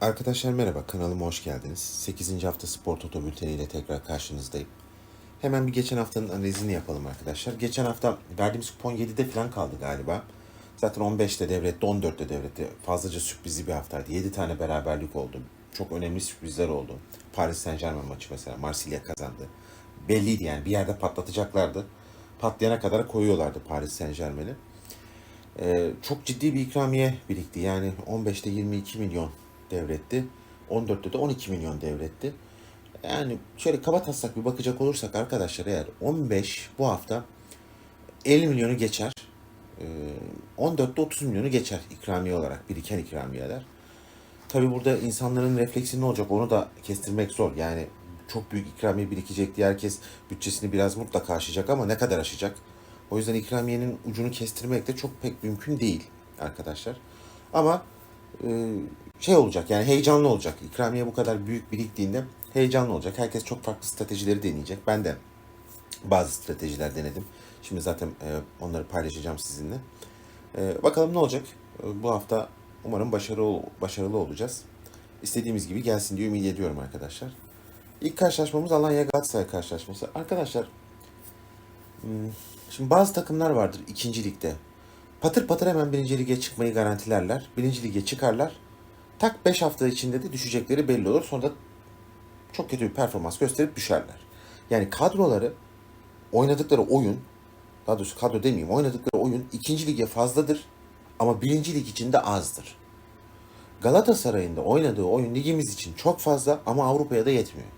Arkadaşlar merhaba, kanalıma hoş geldiniz. 8. hafta Spor Toto Bülteni tekrar karşınızdayım. Hemen bir geçen haftanın analizini yapalım arkadaşlar. Geçen hafta verdiğimiz kupon 7'de falan kaldı galiba. Zaten 15'te devretti, 14'te devretti. Fazlaca sürprizli bir haftaydı. 7 tane beraberlik oldu. Çok önemli sürprizler oldu. Paris Saint Germain maçı mesela, Marsilya kazandı. Belliydi yani bir yerde patlatacaklardı. Patlayana kadar koyuyorlardı Paris Saint Germain'i. Ee, çok ciddi bir ikramiye birikti. Yani 15'te 22 milyon devretti. 14'te de 12 milyon devretti. Yani şöyle kaba taslak bir bakacak olursak arkadaşlar eğer 15 bu hafta 50 milyonu geçer. Ee, 14'te 30 milyonu geçer ikramiye olarak biriken ikramiyeler. Tabi burada insanların refleksi ne olacak onu da kestirmek zor. Yani çok büyük ikramiye birikecek diye herkes bütçesini biraz mutlaka aşacak ama ne kadar aşacak? O yüzden ikramiyenin ucunu kestirmek de çok pek mümkün değil arkadaşlar. Ama e, şey olacak yani heyecanlı olacak. İkramiye bu kadar büyük biriktiğinde heyecanlı olacak. Herkes çok farklı stratejileri deneyecek. Ben de bazı stratejiler denedim. Şimdi zaten e, onları paylaşacağım sizinle. E, bakalım ne olacak? E, bu hafta umarım başarılı başarılı olacağız. İstediğimiz gibi gelsin diye ümit ediyorum arkadaşlar. İlk karşılaşmamız Alanya Galatasaray karşılaşması. Arkadaşlar hmm, şimdi bazı takımlar vardır ikinci ligde. Patır patır hemen birinci lige çıkmayı garantilerler. Birinci lige çıkarlar. Tak 5 hafta içinde de düşecekleri belli olur. Sonra da çok kötü bir performans gösterip düşerler. Yani kadroları oynadıkları oyun, daha doğrusu kadro demeyeyim, oynadıkları oyun ikinci lige fazladır ama birinci lig içinde azdır. Galatasaray'ın da oynadığı oyun ligimiz için çok fazla ama Avrupa'ya da yetmiyor.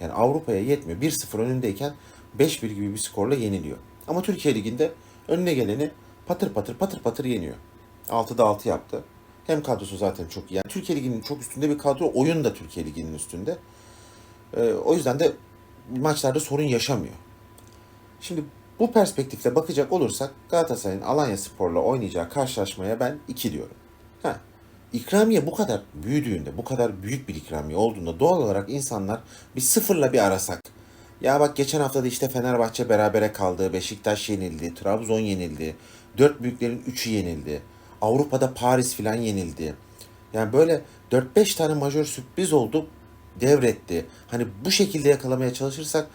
Yani Avrupa'ya yetmiyor. 1-0 önündeyken 5-1 gibi bir skorla yeniliyor. Ama Türkiye Ligi'nde önüne geleni patır patır patır patır yeniyor. 6'da 6 yaptı. Hem kadrosu zaten çok iyi. Yani Türkiye Ligi'nin çok üstünde bir kadro. Oyun da Türkiye Ligi'nin üstünde. Ee, o yüzden de maçlarda sorun yaşamıyor. Şimdi bu perspektifle bakacak olursak Galatasaray'ın Alanya Spor'la oynayacağı karşılaşmaya ben 2 diyorum. Ha, ikramiye bu kadar büyüdüğünde, bu kadar büyük bir ikramiye olduğunda doğal olarak insanlar bir sıfırla bir arasak. Ya bak geçen hafta da işte Fenerbahçe berabere kaldı, Beşiktaş yenildi, Trabzon yenildi, dört büyüklerin üçü yenildi. Avrupa'da Paris filan yenildi. Yani böyle 4-5 tane majör sürpriz oldu, devretti. Hani bu şekilde yakalamaya çalışırsak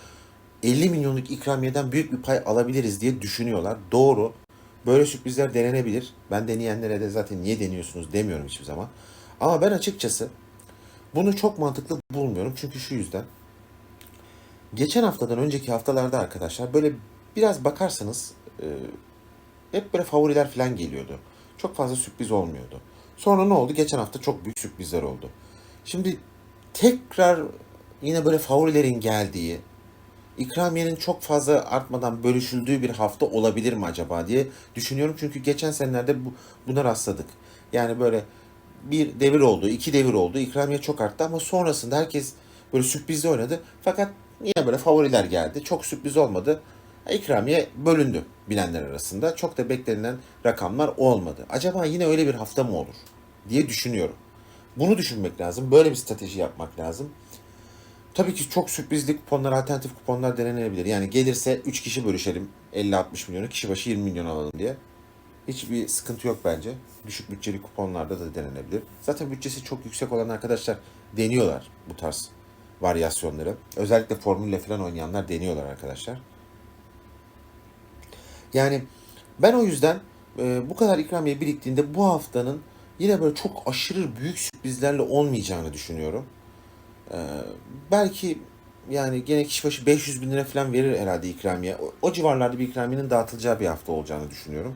50 milyonluk ikramiyeden büyük bir pay alabiliriz diye düşünüyorlar. Doğru. Böyle sürprizler denenebilir. Ben deneyenlere de zaten niye deniyorsunuz demiyorum hiçbir zaman. Ama ben açıkçası bunu çok mantıklı bulmuyorum. Çünkü şu yüzden. Geçen haftadan önceki haftalarda arkadaşlar böyle biraz bakarsanız e, hep böyle favoriler falan geliyordu. Çok fazla sürpriz olmuyordu. Sonra ne oldu? Geçen hafta çok büyük sürprizler oldu. Şimdi tekrar yine böyle favorilerin geldiği, ikramiyenin çok fazla artmadan bölüşüldüğü bir hafta olabilir mi acaba diye düşünüyorum. Çünkü geçen senelerde bu, buna rastladık. Yani böyle bir devir oldu, iki devir oldu. İkramiye çok arttı ama sonrasında herkes böyle sürprizli oynadı. Fakat yine böyle favoriler geldi. Çok sürpriz olmadı. İkramiye bölündü bilenler arasında. Çok da beklenilen rakamlar olmadı. Acaba yine öyle bir hafta mı olur diye düşünüyorum. Bunu düşünmek lazım. Böyle bir strateji yapmak lazım. Tabii ki çok sürprizli kuponlar, alternatif kuponlar denenebilir. Yani gelirse 3 kişi bölüşelim. 50-60 milyonu, kişi başı 20 milyon alalım diye. Hiçbir sıkıntı yok bence. Düşük bütçeli kuponlarda da denenebilir. Zaten bütçesi çok yüksek olan arkadaşlar deniyorlar bu tarz varyasyonları. Özellikle formülle falan oynayanlar deniyorlar arkadaşlar. Yani ben o yüzden e, bu kadar ikramiye biriktiğinde bu haftanın yine böyle çok aşırı büyük sürprizlerle olmayacağını düşünüyorum. E, belki yani gene kişi başı 500 bin lira falan verir herhalde ikramiye. O, o civarlarda bir ikramiyenin dağıtılacağı bir hafta olacağını düşünüyorum.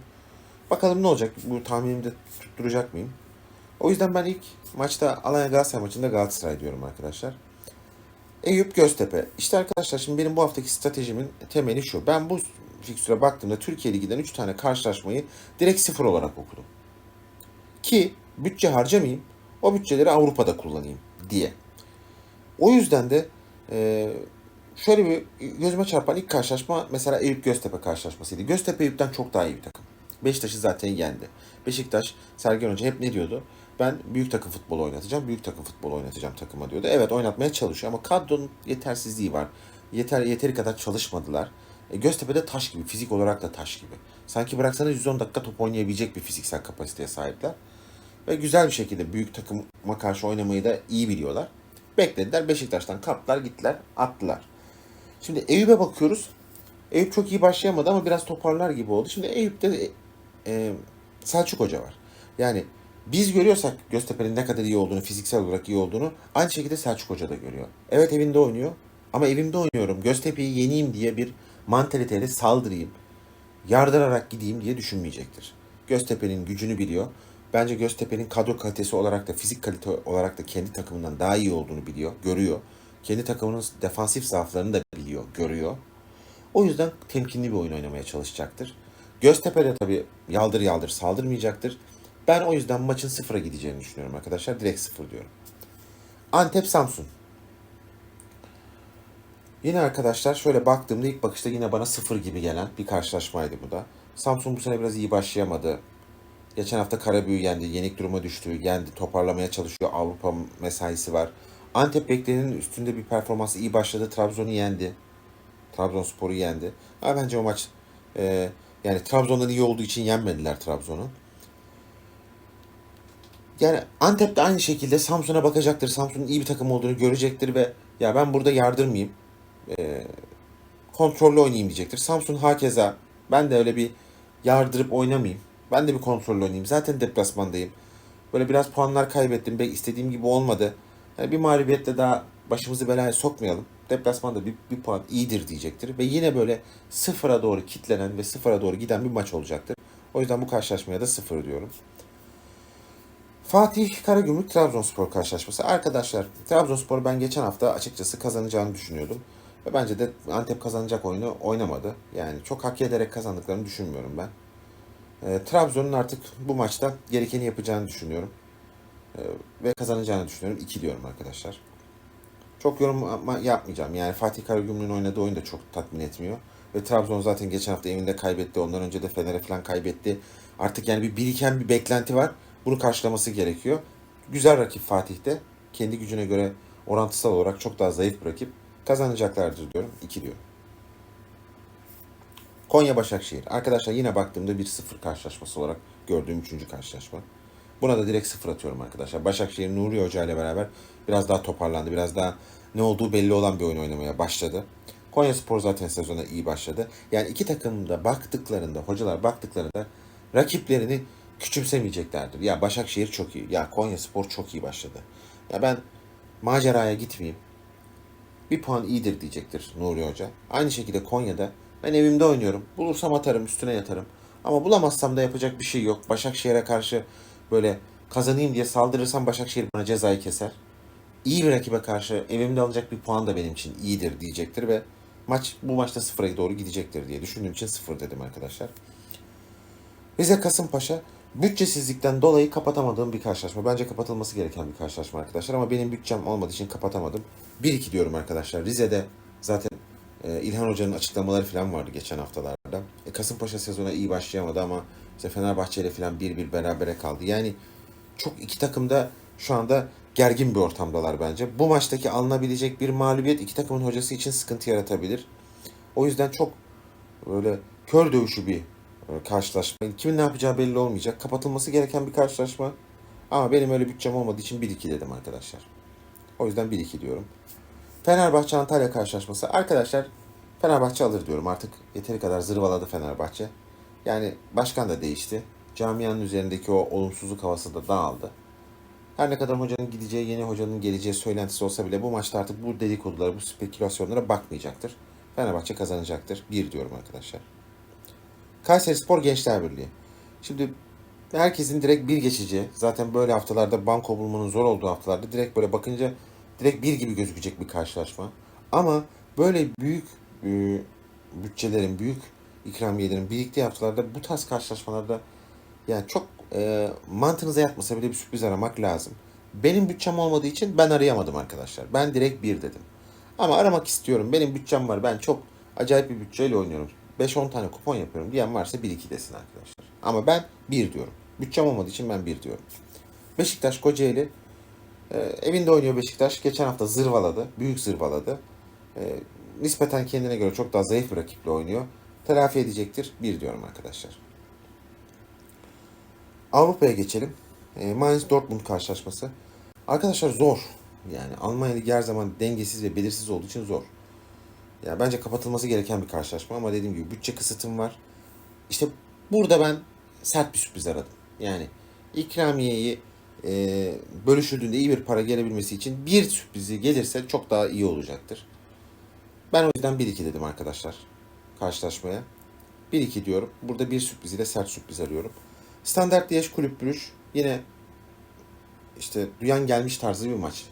Bakalım ne olacak? Bu tahminimde tutturacak mıyım? O yüzden ben ilk maçta Alanya Galatasaray maçında Galatasaray diyorum arkadaşlar. Eyüp Göztepe. İşte arkadaşlar şimdi benim bu haftaki stratejimin temeli şu. Ben bu fikstüre baktığımda Türkiye Ligi'den 3 tane karşılaşmayı direkt sıfır olarak okudum. Ki bütçe harcamayayım, o bütçeleri Avrupa'da kullanayım diye. O yüzden de e, şöyle bir gözüme çarpan ilk karşılaşma mesela Eyüp Göztepe karşılaşmasıydı. Göztepe Eyüp'ten çok daha iyi bir takım. Beşiktaş'ı zaten yendi. Beşiktaş, Sergen Hoca hep ne diyordu? Ben büyük takım futbolu oynatacağım, büyük takım futbolu oynatacağım takıma diyordu. Evet oynatmaya çalışıyor ama kadronun yetersizliği var. Yeter, yeteri kadar çalışmadılar. E, Göztepe'de taş gibi, fizik olarak da taş gibi. Sanki bıraksanız 110 dakika top oynayabilecek bir fiziksel kapasiteye sahipler. Ve güzel bir şekilde büyük takıma karşı oynamayı da iyi biliyorlar. Beklediler. Beşiktaş'tan kaptılar gittiler attılar. Şimdi Eyüp'e bakıyoruz. Eyüp çok iyi başlayamadı ama biraz toparlar gibi oldu. Şimdi Eyüp'te e, e, Selçuk Hoca var. Yani biz görüyorsak Göztepe'nin ne kadar iyi olduğunu, fiziksel olarak iyi olduğunu aynı şekilde Selçuk Hoca da görüyor. Evet evinde oynuyor ama evimde oynuyorum. Göztepe'yi yeneyim diye bir mantaliteyle saldırayım, yardırarak gideyim diye düşünmeyecektir. Göztepe'nin gücünü biliyor. Bence Göztepe'nin kadro kalitesi olarak da fizik kalite olarak da kendi takımından daha iyi olduğunu biliyor, görüyor. Kendi takımının defansif zaaflarını da biliyor, görüyor. O yüzden temkinli bir oyun oynamaya çalışacaktır. Göztepe de tabii yaldır yaldır saldırmayacaktır. Ben o yüzden maçın sıfıra gideceğini düşünüyorum arkadaşlar. Direkt sıfır diyorum. Antep Samsun. Yine arkadaşlar şöyle baktığımda ilk bakışta yine bana sıfır gibi gelen bir karşılaşmaydı bu da. Samsun bu sene biraz iyi başlayamadı. Geçen hafta Karabüyü yendi, yenik duruma düştü, yendi, toparlamaya çalışıyor. Avrupa mesaisi var. Antep beklenenin üstünde bir performansı iyi başladı. Trabzon'u yendi. Trabzonspor'u yendi. Ama bence o maç e, yani Trabzon'dan iyi olduğu için yenmediler Trabzon'u. Yani Antep de aynı şekilde Samsun'a bakacaktır. Samsun'un iyi bir takım olduğunu görecektir ve ya ben burada yardırmayayım. E, kontrollü oynayayım diyecektir. Samsun hakeza ben de öyle bir yardırıp oynamayayım. Ben de bir kontrollü oynayayım. Zaten deplasmandayım. Böyle biraz puanlar kaybettim. Belki istediğim gibi olmadı. Yani bir mağlubiyetle daha başımızı belaya sokmayalım. Deplasmanda bir, bir puan iyidir diyecektir. Ve yine böyle sıfıra doğru kitlenen ve sıfıra doğru giden bir maç olacaktır. O yüzden bu karşılaşmaya da sıfır diyorum. Fatih Karagümrük Trabzonspor karşılaşması. Arkadaşlar Trabzonspor ben geçen hafta açıkçası kazanacağını düşünüyordum. Ve bence de Antep kazanacak oyunu oynamadı. Yani çok hak ederek kazandıklarını düşünmüyorum ben. E, Trabzon'un artık bu maçta gerekeni yapacağını düşünüyorum. E, ve kazanacağını düşünüyorum. 2 diyorum arkadaşlar. Çok yorum yapmayacağım. Yani Fatih Karagümrük'ün oynadığı oyun da çok tatmin etmiyor. Ve Trabzon zaten geçen hafta evinde kaybetti. Ondan önce de Fener'e falan kaybetti. Artık yani bir biriken bir beklenti var. Bunu karşılaması gerekiyor. Güzel rakip Fatih'te. Kendi gücüne göre orantısal olarak çok daha zayıf bir rakip. Kazanacaklardır diyorum. 2 diyorum. Konya Başakşehir. Arkadaşlar yine baktığımda bir sıfır karşılaşması olarak gördüğüm üçüncü karşılaşma. Buna da direkt sıfır atıyorum arkadaşlar. Başakşehir Nuri Hoca ile beraber biraz daha toparlandı. Biraz daha ne olduğu belli olan bir oyun oynamaya başladı. Konya Spor zaten sezona iyi başladı. Yani iki takım da baktıklarında, hocalar baktıklarında rakiplerini küçümsemeyeceklerdir. Ya Başakşehir çok iyi. Ya Konya Spor çok iyi başladı. Ya ben maceraya gitmeyeyim. Bir puan iyidir diyecektir Nuri Hoca. Aynı şekilde Konya'da ben evimde oynuyorum. Bulursam atarım, üstüne yatarım. Ama bulamazsam da yapacak bir şey yok. Başakşehir'e karşı böyle kazanayım diye saldırırsam Başakşehir bana cezayı keser. İyi bir rakibe karşı evimde alacak bir puan da benim için iyidir diyecektir ve maç bu maçta sıfıra doğru gidecektir diye düşündüğüm için sıfır dedim arkadaşlar. Rize Kasımpaşa bütçesizlikten dolayı kapatamadığım bir karşılaşma. Bence kapatılması gereken bir karşılaşma arkadaşlar ama benim bütçem olmadığı için kapatamadım. 1-2 diyorum arkadaşlar. Rize'de zaten e, İlhan Hoca'nın açıklamaları falan vardı geçen haftalarda. E, Kasımpaşa sezona iyi başlayamadı ama işte Fenerbahçe ile falan 1-1 berabere kaldı. Yani çok iki takım da şu anda gergin bir ortamdalar bence. Bu maçtaki alınabilecek bir mağlubiyet iki takımın hocası için sıkıntı yaratabilir. O yüzden çok böyle kör dövüşü bir e, karşılaşma. Kimin ne yapacağı belli olmayacak. Kapatılması gereken bir karşılaşma. Ama benim öyle bütçem olmadığı için 1-2 dedim arkadaşlar. O yüzden 1-2 diyorum. Fenerbahçe Antalya karşılaşması. Arkadaşlar Fenerbahçe alır diyorum. Artık yeteri kadar zırvaladı Fenerbahçe. Yani başkan da değişti. Camianın üzerindeki o olumsuzluk havası da dağıldı. Her ne kadar hocanın gideceği, yeni hocanın geleceği söylentisi olsa bile bu maçta artık bu dedikodulara, bu spekülasyonlara bakmayacaktır. Fenerbahçe kazanacaktır. Bir diyorum arkadaşlar. Kayseri Spor Gençler Birliği. Şimdi herkesin direkt bir geçici. Zaten böyle haftalarda banko bulmanın zor olduğu haftalarda direkt böyle bakınca direkt bir gibi gözükecek bir karşılaşma. Ama böyle büyük e, bütçelerin, büyük ikramiyelerin birlikte haftalarda bu tarz karşılaşmalarda yani çok e, mantığınıza yatmasa bile bir sürpriz aramak lazım. Benim bütçem olmadığı için ben arayamadım arkadaşlar. Ben direkt bir dedim. Ama aramak istiyorum. Benim bütçem var. Ben çok acayip bir bütçeyle oynuyorum. 5-10 tane kupon yapıyorum diyen varsa 1-2 desin arkadaşlar. Ama ben 1 diyorum. Bütçem olmadığı için ben 1 diyorum. Beşiktaş Kocaeli e, evinde oynuyor Beşiktaş. Geçen hafta zırvaladı. Büyük zırvaladı. E, nispeten kendine göre çok daha zayıf bir rakiple oynuyor. Telafi edecektir. 1 diyorum arkadaşlar. Avrupa'ya geçelim. E, Mainz Dortmund karşılaşması. Arkadaşlar zor. Yani Almanya Ligi her zaman dengesiz ve belirsiz olduğu için zor. Ya bence kapatılması gereken bir karşılaşma ama dediğim gibi bütçe kısıtım var. İşte burada ben sert bir sürpriz aradım. Yani ikramiyeyi e, bölüşüldüğünde iyi bir para gelebilmesi için bir sürprizi gelirse çok daha iyi olacaktır. Ben o yüzden 1-2 dedim arkadaşlar karşılaşmaya. 1-2 diyorum. Burada bir sürpriz ile sert sürpriz arıyorum. Standart Liège Kulüp Brüj yine işte duyan gelmiş tarzı bir maç.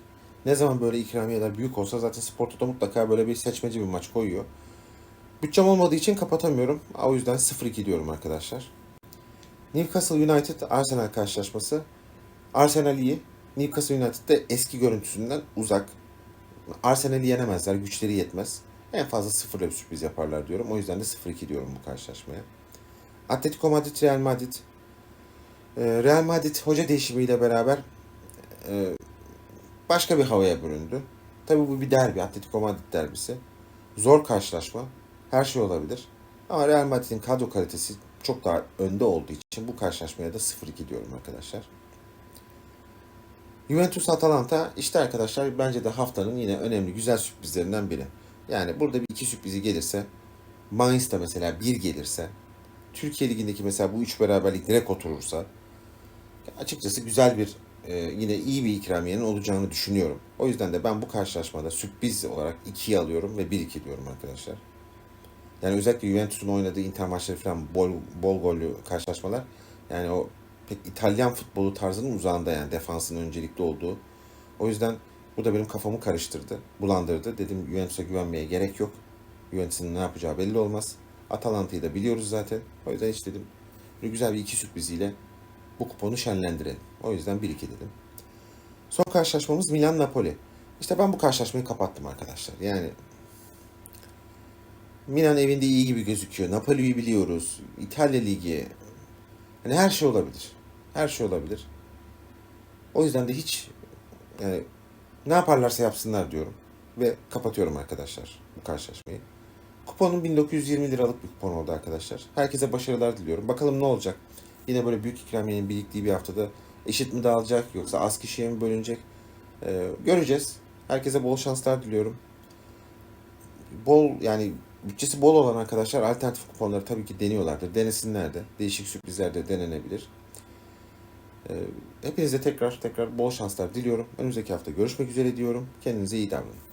Ne zaman böyle ikramiyeler büyük olsa zaten Spor Toto mutlaka böyle bir seçmeci bir maç koyuyor. Bütçem olmadığı için kapatamıyorum. O yüzden 0-2 diyorum arkadaşlar. Newcastle United Arsenal karşılaşması. Arsenal iyi. Newcastle United de eski görüntüsünden uzak. Arsenal'i yenemezler. Güçleri yetmez. En fazla sıfırla bir sürpriz yaparlar diyorum. O yüzden de 0-2 diyorum bu karşılaşmaya. Atletico Madrid Real Madrid. Ee, Real Madrid hoca değişimiyle beraber e, başka bir havaya büründü. Tabii bu bir derbi. Atletico Madrid derbisi. Zor karşılaşma. Her şey olabilir. Ama Real Madrid'in kadro kalitesi çok daha önde olduğu için bu karşılaşmaya da 0-2 diyorum arkadaşlar. Juventus Atalanta işte arkadaşlar bence de haftanın yine önemli güzel sürprizlerinden biri. Yani burada bir iki sürprizi gelirse Mainz'da mesela bir gelirse Türkiye Ligi'ndeki mesela bu üç beraberlik direkt oturursa açıkçası güzel bir yine iyi bir ikramiyenin olacağını düşünüyorum. O yüzden de ben bu karşılaşmada sürpriz olarak 2'yi alıyorum ve 1-2 diyorum arkadaşlar. Yani özellikle Juventus'un oynadığı Inter maçları falan bol, bol gollü karşılaşmalar. Yani o pek İtalyan futbolu tarzının uzağında yani defansın öncelikli olduğu. O yüzden bu da benim kafamı karıştırdı, bulandırdı. Dedim Juventus'a güvenmeye gerek yok. Juventus'un ne yapacağı belli olmaz. Atalanta'yı da biliyoruz zaten. O yüzden hiç dedim güzel bir iki sürpriziyle bu kuponu şenlendirelim. O yüzden 1-2 dedim. Son karşılaşmamız Milan-Napoli. İşte ben bu karşılaşmayı kapattım arkadaşlar. Yani Milan evinde iyi gibi gözüküyor. Napoli'yi biliyoruz. İtalya Ligi. Hani her şey olabilir. Her şey olabilir. O yüzden de hiç yani ne yaparlarsa yapsınlar diyorum. Ve kapatıyorum arkadaşlar bu karşılaşmayı. Kuponun 1920 liralık bir kupon oldu arkadaşlar. Herkese başarılar diliyorum. Bakalım ne olacak? Yine böyle büyük ikramiyenin biriktiği bir haftada eşit mi dağılacak yoksa az kişiye mi bölünecek? Ee, göreceğiz. Herkese bol şanslar diliyorum. Bol yani bütçesi bol olan arkadaşlar alternatif kuponları tabii ki deniyorlardır. Denesinler de. Değişik sürprizler de denenebilir. Ee, hepinize tekrar tekrar bol şanslar diliyorum. Önümüzdeki hafta görüşmek üzere diyorum. Kendinize iyi davranın.